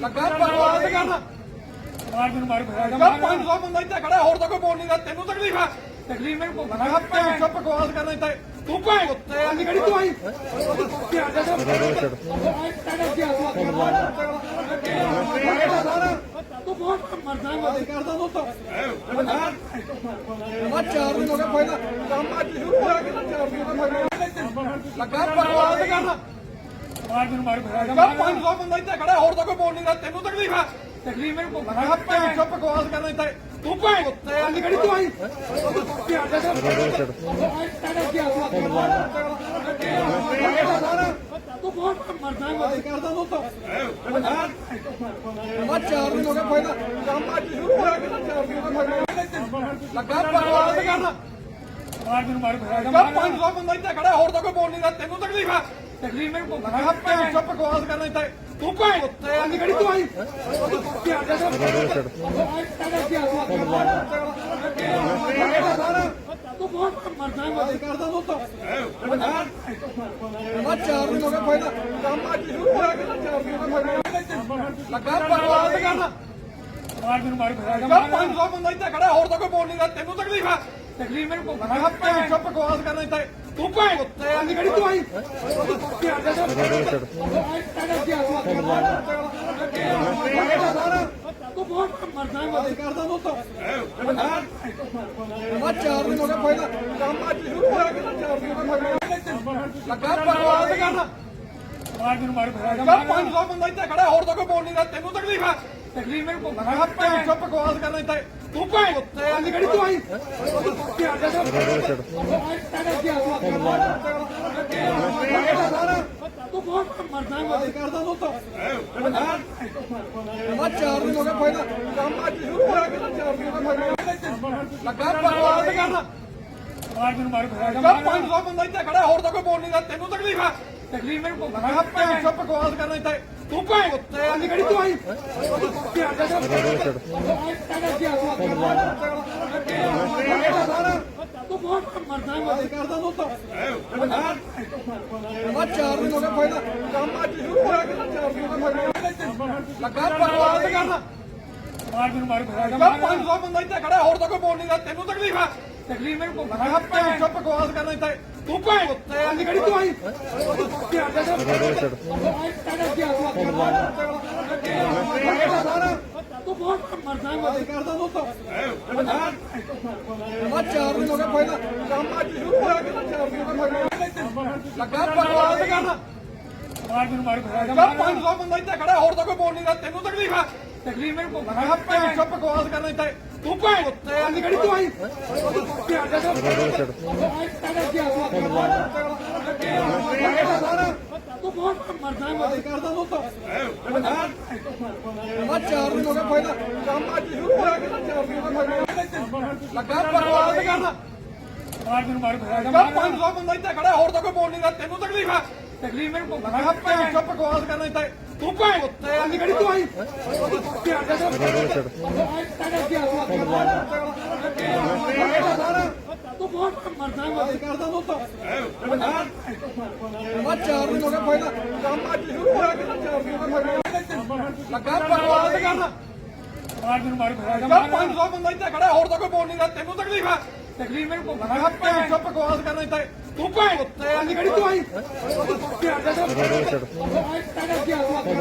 ਲੱਗਾ ਬਰਬਾਦ ਕਰਨ ਮਾਰ ਮੈਨੂੰ ਮਾਰ ਭਾਇਆ ਲੱਗਾ 500 ਬੰਦਾ ਇੱਥੇ ਖੜਾ ਹੋਰ ਤਾਂ ਕੋਈ ਬੋਲ ਨਹੀਂ ਰਿਹਾ। ਤੈਨੂੰ ਤਕਲੀਫ ਹੈ ਤਕਲੀਫ ਮੈਨੂੰ ਭੁੱਖ ਲੱਗਾ ਭੈਣ ਚੋਂ ਬਕਵਾਸ ਕਰਨਾ ਇੱਥੇ। ਤੂੰ ਭੈਣ ਕੁੱਤੇ ਆ ਕਿਹੜੀ ਤੂੰ ਆਈ ਤੂੰ ਬਹੁਤ ਮਰਦਾ ਗੱਲ ਕਰਦਾ ਦੋਸਤੋ ਮੈਂ ਚਾਰ ਦਿਨ ਹੋ ਗਏ ਪਹਿਲਾਂ ਕੰਮ ਅੱਜ ਸ਼ੁਰੂ ਹੋਇਆ ਕਿ ਚਾਰ ਦਿਨ ਹੋ ਗਏ ਲੱਗਾ ਬਰਬਾਦ ਕਰਨ। ਮਾਰ ਮੈਨੂੰ ਮਾਰ ਲੱਗਾ 500 ਬੰਦਾ ਇੱਥੇ ਖੜਾ ਹੋਰ ਤਾਂ ਕੋਈ ਬੋਲ ਨਹੀਂ ਰਿਹਾ। ਤੈਨੂੰ ਤਕਲੀਫ ਹੈ। ਤਕਲੀਫ ਮੈਨੂੰ ਭੁੱਖ ਲੱਗਾ ਭੈਣ ਚੋਂ ਬਕਵਾਸ ਕਰਨਾ ਇੱਥੇ। ਤੂੰ ਭੈਣ ਕੁੱਤੇ ਤੂੰ ਆਈ ਤੂੰ ਬਹੁਤ ਮਰਦਾ ਗੱਲ ਕਰਦਾ ਦੋਸਤੋ ਮੈਂ ਚਾਰ ਦਿਨ ਹੋ ਗਏ ਪਹਿਲਾਂ ਕੰਮ ਅੱਜ ਸ਼ੁਰੂ ਹੋਇਆ ਕਿ ਚਾਰ ਦਿਨ ਹੋ ਗਏ ਲੱਗਾ ਬਰਬਾਦ ਕਰਨ ਮਾਰ ਮੈਨੂੰ ਮਾਰ ਭਾਇਆ ਲੱਗਾ 500 ਬੰਦਾ ਇੱਥੇ ਖੜਾ ਹੋਰ ਤਾਂ ਕੋਈ ਬੋਲ ਨਹੀਂ ਰਿਹਾ। ਤੈਨੂੰ ਤਕਲੀਫ ਹੈ। ਤਕਲੀਫ ਮੈਨੂੰ ਭੁੱਖ ਭੈਣ ਬਕਵਾਸ ਕਰਨਾ ਇੱਥੇ ਤੂੰ ਭੈਣ ਆ ਕਿਹੜੀ ਤੂੰ ਆਈ ਤੂੰ ਬਹੁਤ ਮਰਦਾ ਗੱਲ ਕਰਦਾ ਦੋਸਤੋ ਮੈਂ ਚਾਰ ਦਿਨ ਹੋ ਗਏ ਪਹਿਲਾਂ ਕੰਮ ਅੱਜ ਸ਼ੁਰੂ ਹੋਇਆ ਕਿ ਚਾਰ ਦਿਨ ਹੋ ਗਏ ਲੱਗਾ ਬਰਬਾਦ ਕਰਨ ਮਾਰ ਮੈਨੂੰ ਮਾਰ ਭਾਇਆ ਲੱਗਾ 500 ਬੰਦਾ ਇੱਥੇ ਖੜਾ ਹੋਰ ਤਾਂ ਕੋਈ ਬੋਲ ਨਹੀਂ ਰਿਹਾ ਤੈਨੂੰ ਤਕਲੀਫ ਹੈ ਤਕਲੀਫ ਮੈਨੂੰ ਭੁੱਖ ਲੱਗਾ ਭੈਣ ਚੋਂ ਬਕਵਾਸ ਕਰਨਾ ਇੱਥੇ ਤੂੰ ਭੈਣ ਕੁੱਤੇ ਕਿਹੜੀ ਤੂੰ ਆਈ ਤੂੰ ਬਹੁਤ ਮਰਦਾ ਗੱਲ ਕਰਦਾ ਦੋਸਤੋ ਮੈਂ ਚਾਰ ਦਿਨ ਹੋ ਗਏ ਪਹਿਲਾਂ ਕੰਮ ਅੱਜ ਸ਼ੁਰੂ ਹੋਇਆ ਕਿ ਚਾਰ ਦਿਨ ਹੋ ਗਏ ਲੱਗਾ ਬਰਬਾਦ ਕਰਨ ਮਾਰ ਮੈਨੂੰ ਮਾਰ ਭਾਇਆ ਲੱਗਾ 500 ਬੰਦਾ ਇੱਥੇ ਖੜਾ, ਹੋਰ ਤਾਂ ਕੋਈ ਬੋਲ ਨਹੀਂ ਰਿਹਾ, ਤੈਨੂੰ ਤਕਲੀਫ ਹੈ। ਤਕਲੀਫ ਮੈਨੂੰ ਭੁੱਖ ਲੱਗਾ ਬਕਵਾਸ ਕਰਨਾ ਇੱਥੇ। ਤੂੰ ਭੈਣ ਕੁੱਤੇ ਆ ਤੂੰ ਆਈ ਤੂੰ ਬਹੁਤ ਮਰਦਾ ਗੱਲ ਕਰਦਾ ਦੋਸਤੋ ਮੈਂ ਚਾਰ ਦਿਨ ਹੋ ਗਏ ਪਹਿਲਾਂ ਕੰਮ ਅੱਜ ਸ਼ੁਰੂ ਹੋਇਆ ਕਿ ਚਾਰ ਦਿਨ ਹੋ ਗਏ ਲੱਗਾ ਬਰਬਾਦ ਕਰਨ ਮਾਰ ਮੈਨੂੰ ਮਾਰ ਭਾਇਆ ਲੱਗਾ 500 ਬੰਦਾ ਇੱਥੇ ਖੜਾ ਹੋਰ ਤਾਂ ਕੋਈ ਬੋਲ ਨਹੀਂ ਰਿਹਾ ਤੈਨੂੰ ਤਕਲੀਫ ਹੈ ਤਕਲੀਫ ਮੈਨੂੰ ਭੁੱਖ ਲੱਗਾ ਬਕਵਾਸ ਕਰਨਾ ਇੱਥੇ ਤੂੰ ਭੈਣ ਕੁੱਤੇ ਆ ਕਿਹੜੀ ਤੂੰ ਆਈ ਤੂੰ ਬਹੁਤ ਮਰਦਾ ਗੱਲ ਕਰਦਾ ਦੋਸਤੋ ਮੈਂ ਚਾਰ ਦਿਨ ਹੋ ਗਏ ਪਹਿਲਾਂ ਕੰਮ ਅੱਜ ਸ਼ੁਰੂ ਹੋਇਆ ਕਿ ਚਾਰ ਦਿਨ ਹੋ ਗਏ ਲੱਗਾ ਬਰਬਾਦ ਕਰਨ ਮਾਰ ਮੈਨੂੰ ਮਾਰ ਭਾਇਆ ਲੱਗਾ 500 ਬੰਦਾ ਇੱਥੇ ਖੜਾ ਹੋਰ ਤਾਂ ਕੋਈ ਬੋਲ ਨਹੀਂ ਰਿਹਾ ਤੈਨੂੰ ਤਕਲੀਫ ਹੈ ਤਕਲੀਫ ਮੈਨੂੰ ਭੁੱਖ ਬਕਵਾਸ ਕਰਨਾ ਇੱਥੇ ਤੂੰ ਭੈਣ ਕੁੱਤੇ ਕਿਹੜੀ ਤੂੰ ਆਈ ਤੂੰ ਬਹੁਤ ਮਰਦਾ ਗੱਲ ਕਰਦਾ ਦੋਸਤੋ ਮੈਂ ਚਾਰ ਦਿਨ ਹੋ ਗਏ ਪਹਿਲਾਂ ਕੰਮ ਅੱਜ ਸ਼ੁਰੂ ਹੋਇਆ ਕਿ ਚਾਰ ਦਿਨ ਹੋ ਗਏ ਲੱਗਾ ਬਰਬਾਦ ਕਰਨ ਮਾਰ ਮੈਨੂੰ ਮਾਰ ਭਾਇਆ 500 ਬੰਦਾ ਇੱਥੇ ਖੜਾ ਹੋਰ ਤਾਂ ਕੋਈ ਬੋਲ ਨਹੀਂ ਰਿਹਾ ਤੈਨੂੰ ਤਕਲੀਫ ਹੈ। ਤਕਲੀਫ ਮੈਨੂੰ ਭੁੱਖ ਲੱਗਾ ਭੈਣ ਚੋਂ ਬਕਵਾਸ ਕਰਨਾ ਇੱਥੇ ਤੂੰ ਭੈਣ ਕਿਹੜੀ ਤੂੰ ਆਈ? ਤੂੰ ਬਹੁਤ ਮਰਦਾ ਗੱਲ ਕਰਦਾ ਦੋਸਤੋ ਮੈਂ ਚਾਰ ਦਿਨ ਹੋ ਗਏ ਪਹਿਲਾਂ ਕੰਮ ਅੱਜ ਸ਼ੁਰੂ ਹੋਇਆ ਕਿ ਚਾਰ ਦਿਨ ਹੋ ਗਏ ਲੱਗਾ ਬਰਬਾਦ ਕਰਨ ਮਾਰ ਮੈਨੂੰ ਮਾਰ ਭਾਇਆ ਲੱਗਾ 500 ਬੰਦਾ ਇੱਥੇ ਖੜਾ ਹੋਰ ਤਾਂ ਕੋਈ ਬੋਲ ਨਹੀਂ ਰਿਹਾ। ਤੈਨੂੰ ਤਕਲੀਫ ਹੈ? ਤਕਲੀਫ ਮੈਨੂੰ ਭੁੱਖ ਲੱਗਾ ਭੈਣ ਚੋਂ ਬਕਵਾਸ ਕਰਨਾ ਇੱਥੇ। ਤੂੰ ਭੈਣ ਕੁੱਤੇ ਆ ਤੂੰ ਆਈ ਤੂੰ ਬਹੁਤ ਮਰਦਾ ਗੱਲ ਕਰਦਾ ਦੋਸਤੋ ਮੈਂ ਚਾਰ ਦਿਨ ਹੋ ਗਏ ਪਹਿਲਾਂ ਕੰਮ ਅੱਜ ਸ਼ੁਰੂ ਹੋਇਆ ਕਿ ਚਾਰ ਦਿਨ ਹੋ ਗਏ ਲੱਗਾ ਬਰਬਾਦ ਕਰਨ ਮਾਰ ਮੈਨੂੰ ਮਾਰ ਭਾਇਆ ਲੱਗਾ 500 ਬੰਦਾ ਇੱਥੇ ਖੜਾ ਹੋਰ ਤਾਂ ਕੋਈ ਬੋਲ ਨਹੀਂ ਰਿਹਾ ਤੈਨੂੰ ਤਕਲੀਫ ਹੈ ਤਕਲੀਫ ਮੈਨੂੰ ਭੁੱਖ ਭੈਣ ਚੋਂ ਬਕਵਾਸ ਕਰਨਾ ਇੱਥੇ ਤੂੰ ਭੈਣ ਕੁੱਤੇ ਆ ਤੂੰ ਆਈ ਤੂੰ ਬਹੁਤ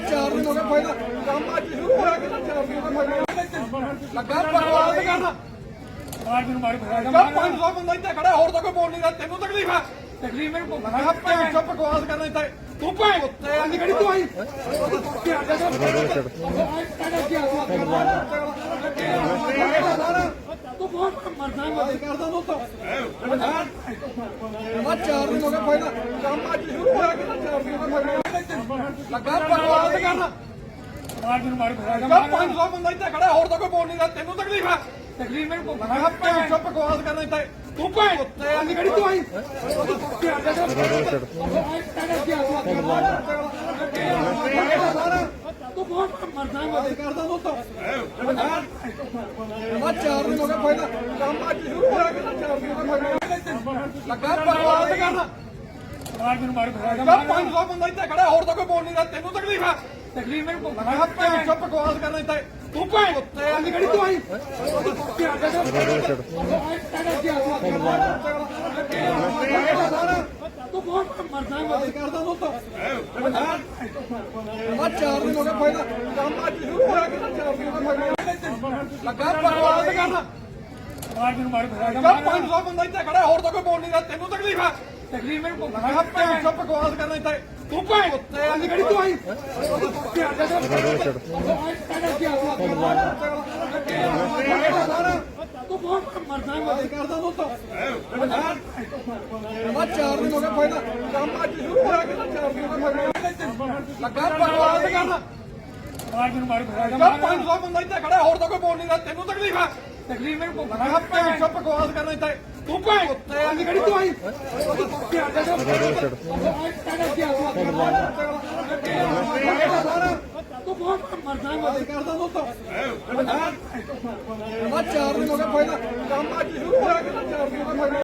ਚਾਰ ਦਿਨ ਹੋ ਗਏ ਪਹਿਲਾਂ ਕੰਮ ਅੱਜ ਸ਼ੁਰੂ ਹੋਇਆ ਕਿ ਚਾਰ ਦਿਨ ਹੋ ਗਏ ਲੱਗਾ ਬਰਬਾਦ ਕਰਨ ਮਾਰ ਮੈਨੂੰ ਮਾਰ ਭਾਇਆ 500 ਬੰਦਾ ਇੱਥੇ ਖੜਾ ਹੋਰ ਤਾਂ ਕੋਈ ਬੋਲ ਨਹੀਂ ਰਿਹਾ ਤੈਨੂੰ ਤਕਲੀਫ ਹੈ। ਤਕਲੀਫ ਮੈਨੂੰ ਭੁੱਖ ਭੈਣ ਚੋਂ ਬਕਵਾਸ ਕਰਨਾ ਇੱਥੇ ਤੂੰ ਭੈਣ ਕੁੱਤੇ ਆ ਕਿਹੜੀ ਤੂੰ ਆਈ ਤੂੰ ਬਹੁਤ ਮਰਦਾ ਚਾਰ ਦਿਨ ਹੋ ਗਏ ਪਹਿਲਾਂ ਕੰਮ ਅੱਜ ਸ਼ੁਰੂ ਹੋਇਆ ਕਿ ਚਾਰ ਦਿਨ ਹੋ ਗਏ ਲੱਗਾ ਬਰਬਾਦ ਕਰਨ ਮਾਰ ਮੈਨੂੰ ਮਾਰ ਭਾਇਆ 500 ਬੰਦਾ ਇੱਥੇ ਖੜਾ ਹੋਰ ਤਾਂ ਕੋਈ ਬੋਲ ਨਹੀਂ ਰਿਹਾ ਤੈਨੂੰ ਤਕਲੀਫ ਹੈ ਤਕਲੀਫ ਮੈਨੂੰ ਭੁੱਖ ਲੱਗਾ ਭੈਣ ਚੋਂ ਬਕਵਾਸ ਕਰਨਾ ਇੱਥੇ ਤੂੰ ਭੈਣ ਕੁੱਤੇ ਆ ਕਿਹੜੀ ਤੂੰ ਆਈ ਤੂੰ ਬਹੁਤ ਮਰਦਾ ਗੱਲ ਕਰਦਾ ਦੋਸਤੋ ਮੈਂ ਚਾਰ ਦਿਨ ਹੋ ਗਏ ਪਹਿਲਾਂ ਕੰਮ ਅੱਜ ਸ਼ੁਰੂ ਹੋਇਆ ਕਿ ਚਾਰ ਦਿਨ ਹੋ ਗਏ ਲੱਗਾ ਬਕਵਾਸ ਕਰਨ ਮਾਰ ਮੈਨੂੰ ਮਾਰ ਫੜਾ ਲੱਗਾ 500 ਬੰਦਾ ਇੱਥੇ ਖੜਾ ਹੋਰ ਤਾਂ ਕੋਈ ਬੋਲ ਨਹੀਂ ਰਿਹਾ ਤੈਨੂੰ ਤਕਲੀਫ ਹੈ ਤਕਲੀਫ ਮੈਨੂੰ ਮੈਂ ਭੈਣ ਚੋਂ ਬਕਵਾਸ ਕਰਨਾ ਇੱਥੇ ਤੂੰ ਭੈਣ ਉੱਤੇ ਆਂਦੀ ਕਿਹੜੀ ਤੂੰ ਆਈ ਤੂੰ ਬਹੁਤ ਮਰਦਾ ਗੱਲ ਕਰਦਾ ਦੋਸਤੋ ਮੈਂ ਚਾਰ ਦਿਨ ਹੋ ਗਏ ਪਹਿਲਾਂ ਕੰਮ ਅੱਜ ਸ਼ੁਰੂ ਹੋਇਆ ਕਿ ਚਾਰ ਦਿਨ ਹੋ ਗਏ ਲੱਗਾ ਬਕਵਾਸ ਕਰਨ ਮਾਰ ਮੈਨੂੰ ਮਾਰ ਲੱਗਾ 500 ਬੰਦਾ ਇੱਥੇ ਖੜਾ ਹੋਰ ਤਾਂ ਕੋਈ ਬੋਲ ਨਹੀਂ ਰਿਹਾ ਤੈਨੂੰ ਤਕਲੀਫ ਹੈ ਤਕਲੀਫ ਮੈਨੂੰ ਮੈਂ ਕਿਹਾ ਭੈਣ ਚੋਂ ਬਕਵਾਸ ਕਰਨਾ ਇੱਥੇ ਤੂੰ ਭੈਣ ਉੱਤੇ ਆਂਦੀ ਕਿਹੜੀ ਤੂੰ ਆਈ ਤੂੰ ਬਹੁਤ ਮਰਦਾ ਗੱਲ ਕਰਦਾ ਦੋਸਤੋ ਮੈਂ ਚਾਰ ਦਿਨ ਹੋ ਗਏ ਪਹਿਲਾਂ ਕੰਮ ਅੱਜ ਸ਼ੁਰੂ ਹੋਇਆ ਕਿ ਚਾਰ ਦਿਨ ਹੋ ਗਏ ਲੱਗਾ ਬਕਵਾਸ ਕਰਨ ਮਾਰ ਮੈਨੂੰ ਮਾਰ ਫੜਾ ਲੱਗਾ 500 ਬੰਦਾ ਇੱਥੇ ਖੜਾ ਹੋਰ ਤਾਂ ਤੂੰ ਮੈਂ ਚਾਰ ਦਿਨ ਹੋ ਗਏ ਪਹਿਲਾਂ ਕੰਮ ਅੱਜ ਸ਼ੁਰੂ ਹੋਇਆ ਕਿ ਚਾਰ ਦਿਨ ਹੋ ਗਏ ਲੱਗਾ ਬਕਵਾਸ ਕਰਨ ਮਾਰ ਮੈਨੂੰ ਮਾਰ ਲੱਗਾ 500 ਬੰਦਾ ਇੱਥੇ ਖੜਾ ਹੋਰ ਤਾਂ ਕੋਈ ਬੋਲ ਨਹੀਂ ਰਿਹਾ ਤੈਨੂੰ ਤਕਲੀਫ ਹੈ ਤਕਲੀਫ ਮੈਨੂੰ ਕਿਹਾ ਭੈਣ ਚੋਂ ਬਕਵਾਸ ਕਰਨਾ ਇੱਥੇ ਤੂੰ ਭੈਣ ਉੱਤੇ ਆਂਦੀ ਕਿਹੜੀ ਤੂੰ ਆਈ ਬਹੁਤ ਮਰਦਾ ਗੱਲ ਕਰਦਾ ਦੋਸਤੋ ਚਾਰ ਦਿਨ ਹੋ ਗਏ ਪਹਿਲਾਂ ਕੰਮ ਅੱਜ ਸ਼ੁਰੂ ਹੋਇਆ ਕਿ ਚਾਰ ਦਿਨ ਹੋ ਗਏ